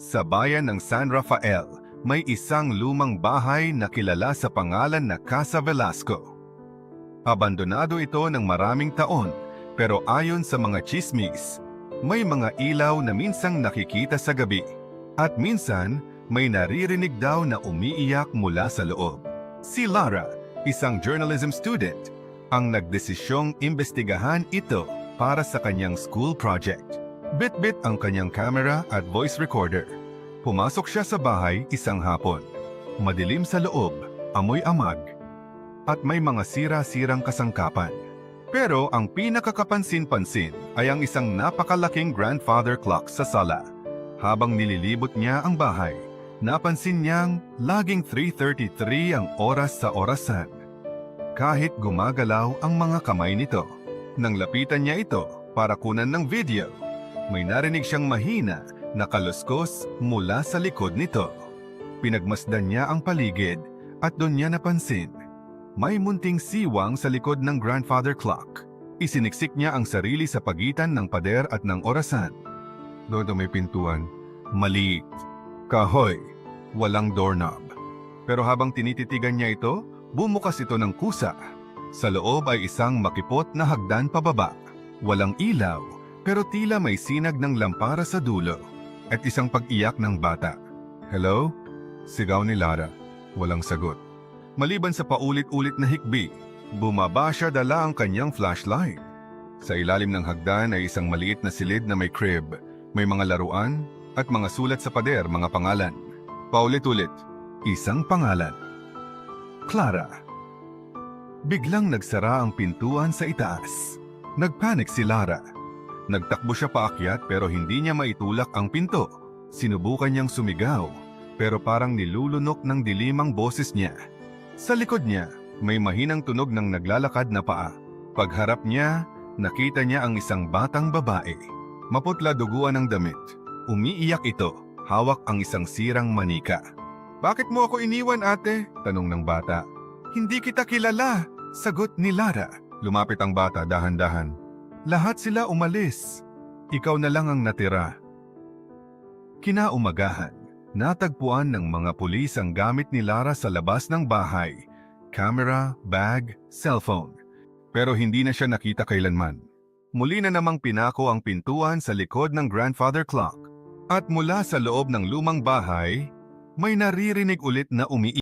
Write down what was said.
Sa bayan ng San Rafael, may isang lumang bahay na kilala sa pangalan na Casa Velasco. Abandonado ito ng maraming taon, pero ayon sa mga chismis, may mga ilaw na minsang nakikita sa gabi. At minsan, may naririnig daw na umiiyak mula sa loob. Si Lara, isang journalism student, ang nagdesisyong imbestigahan ito para sa kanyang school project. Bit-bit ang kanyang camera at voice recorder. Pumasok siya sa bahay isang hapon. Madilim sa loob, amoy amag, at may mga sira-sirang kasangkapan. Pero ang pinakakapansin-pansin ay ang isang napakalaking grandfather clock sa sala. Habang nililibot niya ang bahay, napansin niyang laging 3.33 ang oras sa orasan. Kahit gumagalaw ang mga kamay nito. Nang lapitan niya ito para kunan ng video, may narinig siyang mahina na kaluskos mula sa likod nito. Pinagmasdan niya ang paligid at doon niya napansin. May munting siwang sa likod ng grandfather clock. Isiniksik niya ang sarili sa pagitan ng pader at ng orasan. Doon may pintuan. Maliit. Kahoy. Walang doorknob. Pero habang tinititigan niya ito, bumukas ito ng kusa. Sa loob ay isang makipot na hagdan pababa. Walang ilaw, pero tila may sinag ng lampara sa dulo. At isang pag-iyak ng bata. Hello? Sigaw ni Lara. Walang sagot. Maliban sa paulit-ulit na hikbi, bumaba siya dala ang kanyang flashlight. Sa ilalim ng hagdan ay isang maliit na silid na may crib, may mga laruan at mga sulat sa pader, mga pangalan. Paulit-ulit, isang pangalan. Clara. Biglang nagsara ang pintuan sa itaas. Nagpanik si Lara. Nagtakbo siya paakyat pero hindi niya maitulak ang pinto. Sinubukan niyang sumigaw, pero parang nilulunok ng dilimang boses niya. Sa likod niya, may mahinang tunog ng naglalakad na paa. Pagharap niya, nakita niya ang isang batang babae. Maputla duguan ng damit. Umiiyak ito, hawak ang isang sirang manika. Bakit mo ako iniwan ate? Tanong ng bata. Hindi kita kilala, sagot ni Lara. Lumapit ang bata dahan-dahan. Lahat sila umalis. Ikaw na lang ang natira. Kinaumagahan, natagpuan ng mga pulis ang gamit ni Lara sa labas ng bahay. Camera, bag, cellphone. Pero hindi na siya nakita kailanman. Muli na namang pinako ang pintuan sa likod ng grandfather clock. At mula sa loob ng lumang bahay, may naririnig ulit na umiiyak.